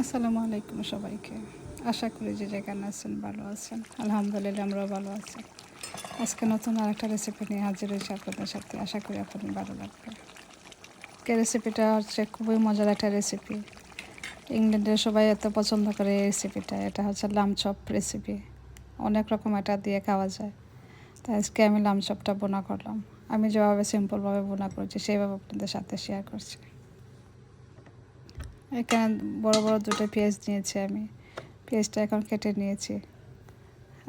আসসালামু আলাইকুম সবাইকে। আশা করি যে যেখানে আছেন ভালো আছেন। আলহামদুলিল্লাহ আমরাও ভালো আছি। আজকে নতুন আরেকটা রেসিপি নিয়ে হাজির হয়েছি আপনাদের সাথে। আশা করি আপনাদের ভালো লাগবে। কে রেসিপিটা হচ্ছে খুবই মজার একটা রেসিপি ইংল্যান্ডের সবাই এত পছন্দ করে এই রেসিপিটা এটা হচ্ছে লামচপ রেসিপি অনেক রকম এটা দিয়ে খাওয়া যায়। তাই আজকে আমি লামচপটা বোনা করলাম। আমি যেভাবে সিম্পলভাবে বোনা করছি, সেইভাবে আপনাদের সাথে শেয়ার করছি। এখানে বড় বড় দুটো পেঁয়াজ নিয়েছি আমি। পেঁয়াজটা এখন কেটে নিয়েছি।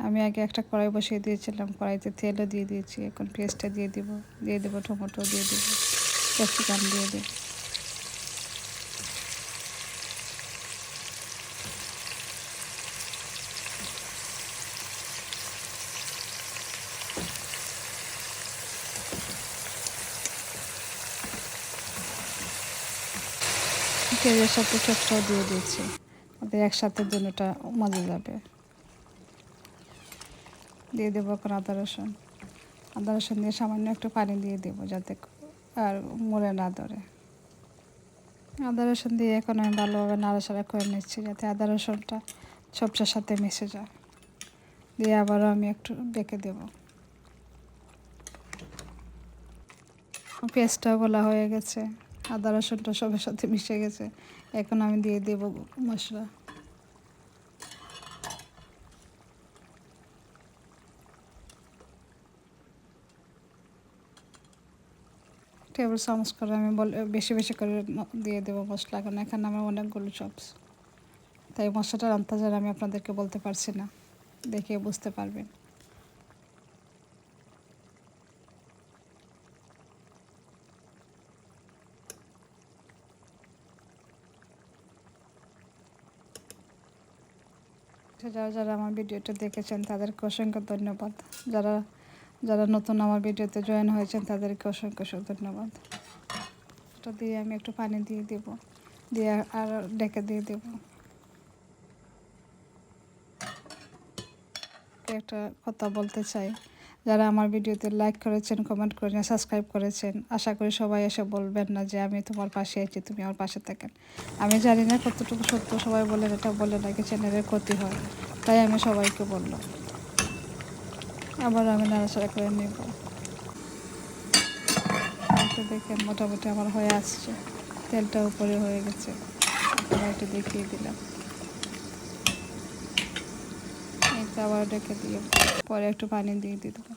আমি আগে একটা কড়াই বসিয়ে দিয়েছিলাম, কড়াইতে তেলও দিয়ে দিয়েছি। এখন পেঁয়াজটা দিয়ে দিব, দিয়ে দেবো টমেটো দিয়ে দেবো, ক্যাপসিকাম দিয়ে দেবো। পেঁয়াজের সাথে চটটাও দিয়ে দিয়েছি। ওদের একসাথে দুটোটা মজা যাবে। দিয়ে দেবো এখন আদা রসুন। আদা রসুন দিয়ে সামান্য একটু পানি দিয়ে দেবো যাতে আর মরে না ধরে। আদা রসুন দিয়ে এখন আমি ভালোভাবে নাড়াচাড়া করে নিচ্ছি যাতে আদা রসুনটা সবটার সাথে মিশে যায়। দিয়ে আবারও আমি একটু বেঁকে দেব। পেঁয়াজটাও গোলা হয়ে গেছে। আদা রসুনটা সবের সাথে মিশে গেছে। এখন আমি দিয়ে দেব মশলা। টেবিল চামচ করে আমি বলে, বেশি বেশি করে দিয়ে দেবো মশলা। কারণ এখানে আমার অনেকগুলো চপস তাই মশলাটা মশলাটার আন্তাজার আমি আপনাদেরকে বলতে পারছি না। দেখে বুঝতে পারবেন। যারা যারা আমার ভিডিওটা দেখেছেন, তাদেরকে অসংখ্য ধন্যবাদ। যারা যারা নতুন আমার ভিডিওতে জয়েন হয়েছেন, তাদেরকে অসংখ্য অসংখ্য ধন্যবাদ। এটা দিয়ে আমি একটু পানি দিয়ে দেব, দিয়ে আর ডেকে দিয়ে দেব। একটা কথা বলতে চাই যারা আমার ভিডিওতে লাইক করেছেন কমেন্ট করেছেন সাবস্ক্রাইব করেছেন, আশা করি সবাই এসে বলবেন না যে আমি তোমার পাশে আছি, তুমি আমার পাশে থাকেন। আমি জানি না কতটুকু সত্য সবাই বলেন এটা বলে নাকি চ্যানেলের ক্ষতি হয়। তাই আমি সবাইকে বললাম। আবার আমি নাড়াচাড়া করে নেব। দেখেন, মোটামুটি আমার হয়ে আসছে। তেলটা উপরে হয়ে গেছে। একটু দেখিয়ে দিলাম। এটা আবার ডেকে দিয়ে পরে একটু পানি দিয়ে দিয়ে দেবো।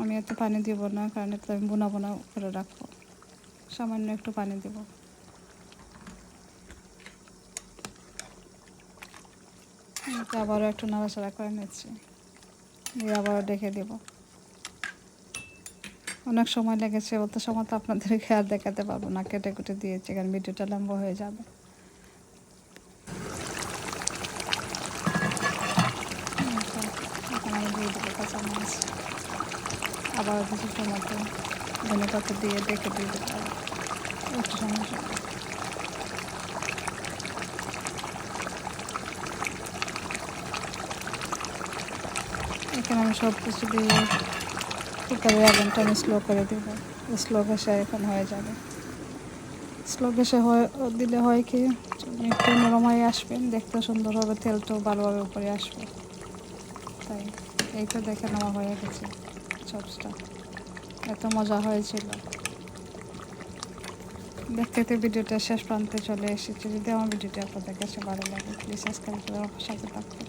আমি এত পানি দিব না, কারণ এতে আমি বোনা বোনা করে রাখব। সামান্য একটু পানি দেব। আবারও একটু নাড়াচাড়া করে নিচ্ছি। দিয়ে আবারও ডেকে দেব। অনেক সময় লেগেছে, অত সময় তো আপনাদেরকে আর দেখাতে পারব না, কেটে কুটে দিয়েছি, কারণ ভিডিওটা লম্বা হয়ে যাবে। দিয়ে আবার কিছু টমেটো ধনে পাতা দিয়ে ডেকে দিয়ে দেবো একটু সমস্যা এখানে আমি সব কিছু দিয়ে কুকারের আগুনটা আমি স্লো করে দেব। স্লো গ্যাসে এখন হয়ে যাবে। স্লো হয়ে, দিলে হয় কি একটু নরম হয়ে আসবেন দেখতে সুন্দর হবে, তেলটাও ভালোভাবে উপরে আসবে। তাই। এইটা দেখে নেওয়া হয়ে গেছে চপসটা। এত মজা হয়েছিল। দেখতে দেখতে ভিডিওটা শেষ প্রান্তে চলে এসেছে। যদি আমার ভিডিওটা আপনাদের কাছে ভালো লাগে প্লিজ সাবস্ক্রাইব করে আমার সাথে থাকবেন।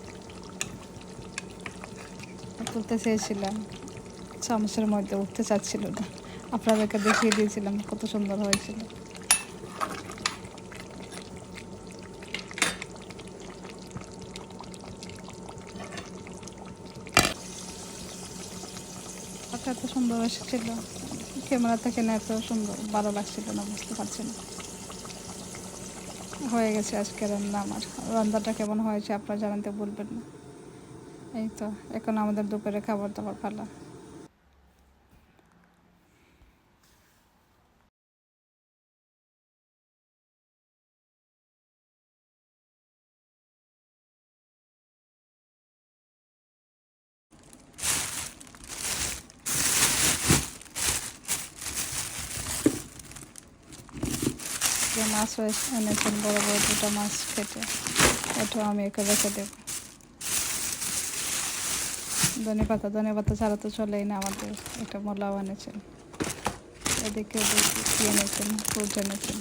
তুলতে চেয়েছিলাম, চামচের মধ্যে উঠতে চাচ্ছিল না। আপনাদেরকে দেখিয়ে দিয়েছিলাম কত সুন্দর হয়েছিল। এত সুন্দর এসেছিল। ক্যামেরা থেকে না এত সুন্দর, ভালো লাগছিল না, বুঝতে পারছি না হয়ে গেছে আজকে রান্না আমার। রান্নাটা কেমন হয়েছে আপনারা জানাতে বলবেন না। এই তো, এখন আমাদের দুপুরে খাবার দাবার পালা। আজকে মাছ এনেছেন বড় বড় দুটো মাছ কেটে ওটাও আমি একে রেখে দেবো। ধনে পাতা ধনে পাতা ছাড়া তো চলেই না আমাদের, এটা মোলাও এনেছেন এদিকে কি এনেছেন, ফ্রুট এনেছেন।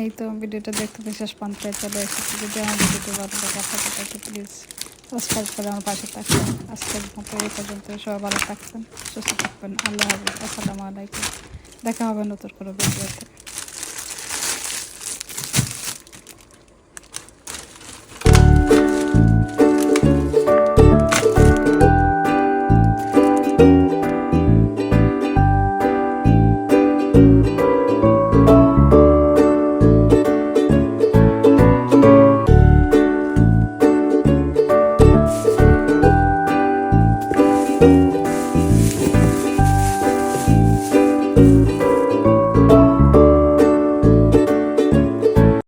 এই তো ভিডিওটা দেখতে বিশেষ পন্থায় চলে এসেছি। যদি আমার ভিডিওটি ভালো লাগে প্লিজ সাবস্ক্রাইব করে আমার পাশে থাকবেন। আজকের মতো এই পর্যন্ত সবাই ভালো থাকবেন, সুস্থ থাকবেন। আল্লাহ হাফিজ। আসসালামু আলাইকুম। দেখা হবে নতুন কোনো ভিডিওতে।